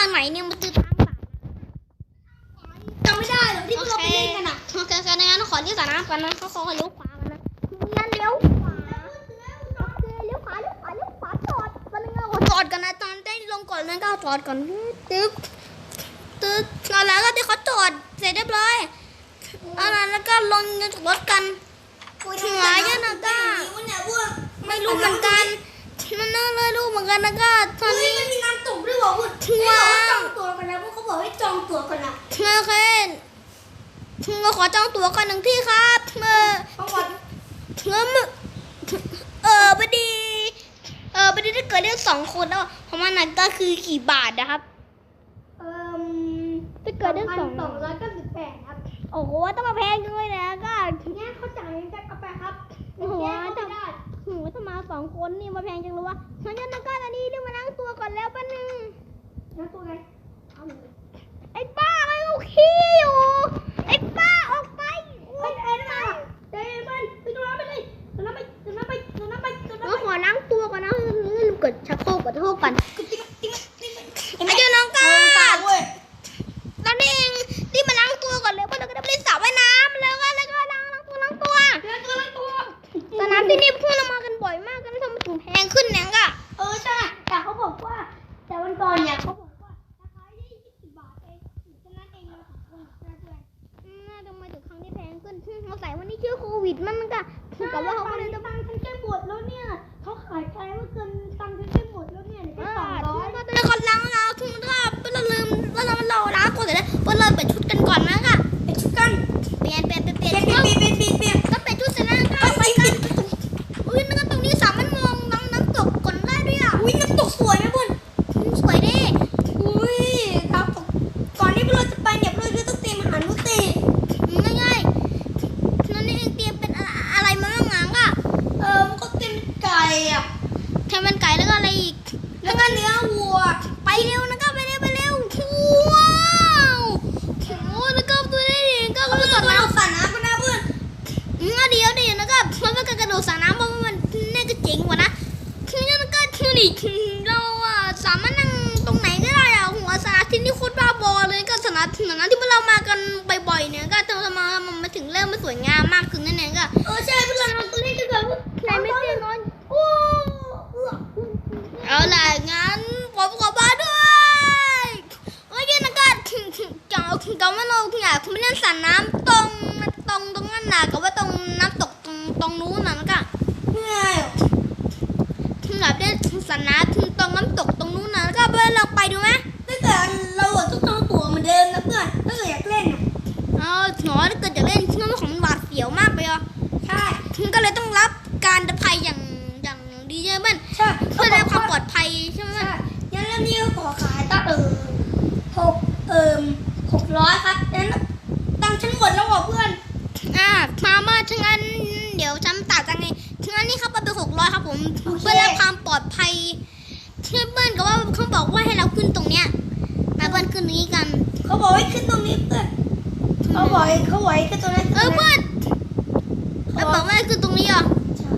ทางไหนเนี่ยมันคือทางสระจำไม่ได้หรอกที่พวกเราไปเล่นกันอะโอเคโอเคงั้นขอที่สระน้ำกันนะเขาขอเลี้ยวขวากันนะงั้นเลี้ยวขวาโอเคเลี้ยวขวาเลี้ยวขวาเลี้ยวขวาจอดวันนึงเราจอดกันนะตอนได้ลงก่อนนั้นก็จอดก่อนตึ๊กตึ๊กเอาแล้วก็ที่เขาจอดเสร็จเรียบร้อยเอาล่ะแล้วก็ลงจากรถกันถึงหลายเนี่ยนะก้าไม่รู้เหมือนกันนั่นน่าเลยรู้เหมือนกันนะก็ตอนเฮ้ยนี้มันมีน้ำตกด้วยบอกว่าถึงให้ว่าจองตัวกันนะพวกเขาบอกให้จองตัวกันนะโอเคเราขอจองตั๋วกันหนึ่งที่ครับเมื่อเพราะว่าเมื่อเมอเออพอดี เออพอดีถ้าเกิดได้สองคนแล้วของมันน่ะก็คือกี่บาทนะครับ เอ่อถ้าเกิดได้สองสองร้อยเก้าสิบแปดครับโอ้โหต้องมาแพงด้วยนะก็เนี่ยเขาจ่ายจากกาแฟครับโอ้โหแยกเขาไม่ได้โอ้โหถ้ามาสองคนนี่มาแพงจังเลยวะงั้นยันนะ แล้วตัวไงเอาเลยไอ้ป้าไอ้ลูกขี้อยู่ ไอ้ป้าออกไปไปเอ็นมาเดินไปไปตรงนั้นไปเลยตรงนั้นไปตรงนั้นไปตรงนั้นไปตรงนั้นเราไปขอล้างตัวก่อนนะลืมกดชักโครกกดโทษก่อนติ๊กติ๊กติ๊กติ๊กไอ้เจ้าน้องก้าเว้ยตอนนี้เองรีบมาล้างตัวก่อนเลยเพราะเราก็ได้ไปเล่นสระว่ายน้ำแล้วก็แล้วก็ล้างล้างตัวล้างตัวเดินตัวละตัวสระน้ำที่นี่พวกเรามากันบ่อยมากกันทำไมถึงแพงขึ้นเนี่ยก็ กันก่อนนะคะ มากันบ่อยๆเนี่ยก็ทำมามันมาถึงเริ่มมาสวยงามมากขึ้นนั่นเองก็เออใช่เพื่อนเราตัวนี้ก็เกิดใครไม่เสียนอนโอ้เอาล่ะงั้นผมขอบ้าด้วยโอเคนะก็จังจังว่าเราอยากไม่เล่นสระน้ำตรง ช่ถึงก็เลยต้องรับการภัยอย่างอย่างดีใช่ไหมใช่เพื่อได้ความปลอดภัยใช่ไหมใช่ยันเรื่องนี้ขอขายตั้งเออหกเอิมหกร้อยครับนั้นตังค์ฉันหมดแล้วว่ะเพื่อนอ่ามามาถึงอันเดี๋ยวฉันตัดจังไงถึงอันนี้ครับมันเป็นหกร้อยครับผมเพื่อได้ความปลอดภัยเพื่อนเพื่อนก็ว่าเขาบอกว่าให้เราขึ้นตรงเนี้ยมาเพื่อนขึ้นตรงนี้กัน เขาบอกให้ขึ้นตรงนี้เพื่อนเขาบอกให้เขาบอกให้ขึ้นตรงนั้นเออเพื่อนแล้ว บอกว่าให้ขึ้นตรงนี้อะใช่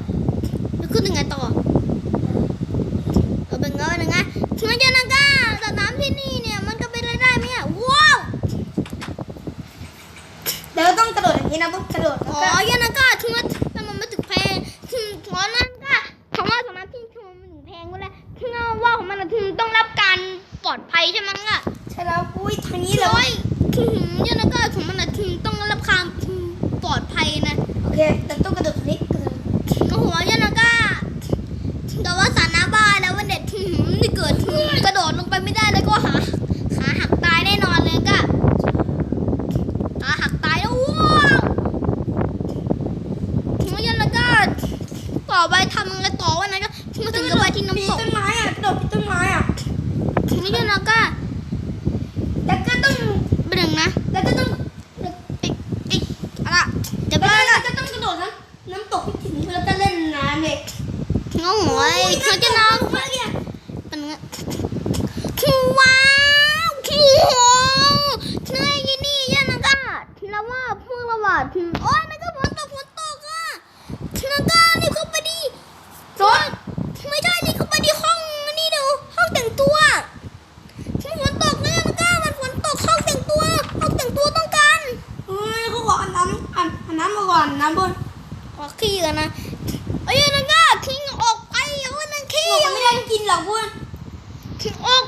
แล้วขึ้นยังไงต่อเออเป็นเงาเป็นไงถึงจะนังก้าแต่น้ำที่นี่เนี่ยมันก็เป็นรายได้ไหมอะว้าวเดี๋ยวต้องกระโดดอย่างนี้นะปุ๊บกระโดดอ๋อก็ยันนังก้าถึงว่าแต่มันไม่ถึงแพงถึงขอนั่นก้าคำว่าสำนักที่ถึงมันถึงแพงก็แล้วถึงว่าของมันถึงต้องรับการปลอดภัยใช่ไหมอะใช่แล้วอุ้ยทางนี้เลร้อยยถึงยันนังก้าของมันถึงต้องรับการปลอดภัยนะ โอเค เขาจะน้องมันว้าวคิวใช่ยี่นี่ยันนักาแล้วว่าเพิ่งระบาดโอ้ยนก็ฝนตกฝนตกอะนักานี่เขาไปดีโซนไม่ใช่นี่เขาไปดีห้องนี่ดูห้องแต่งตัวฝนตกเนี่ยนักามันฝนตกห้องแต่งตัวห้องแต่งตัวต้องการเฮ้ยเขาขออน้ำอาบน้ำมาก่อนน้ำบนขอขี้กันนะ กินหรอกพวกถึงอก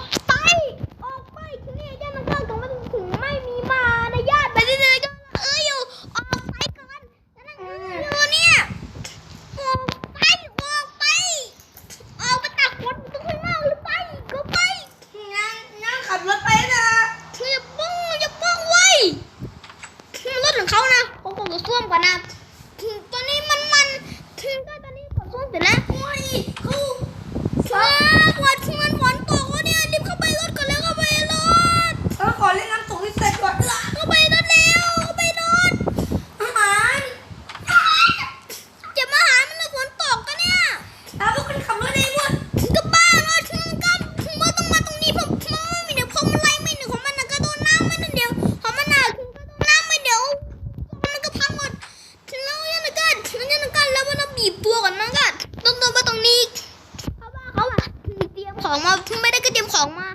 ของมาไม่ได้ก็เตรียมของมา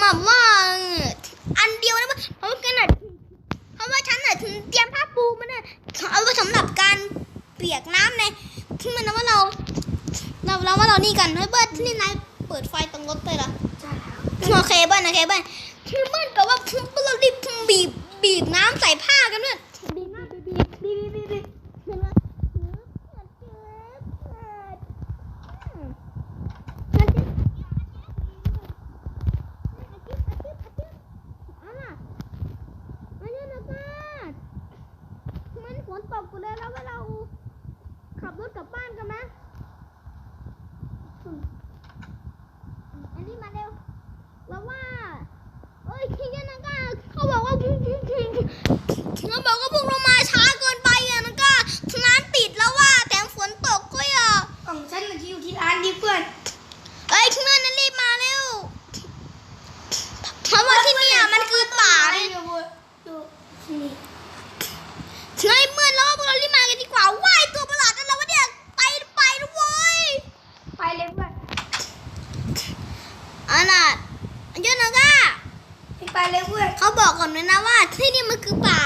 มาว่าอันเดียวนะเพราะขนาดเพราะว่าฉันน่ะเตรียมผ้าปูมาเนี่ยเอาไว้สำหรับการเปียกน้ำในที่มันนะว่าเราเราเราว่าเรานี่กันเฮ้ยเบิร์ดที่นี่นายเปิดไฟตรงรถไปละโอเคบ้านโอเคเบิร์านบิร์ดกับว่าเรารีบบีบบีบน้ำใส่ผ้ากันเนี่ย ในเมื่อเราพวกเรารีบมากันดีกว่าว่ายตัวประหลาดนั่นแล้ววะเนี่ยไปไปนะเว้ยไปเลยเพื่อนอันน่ะอันเจ้าหน้าก้าไปเลยเพื่อนเขาบอกก่อนเลยนะว่าที่นี่มันคือป่า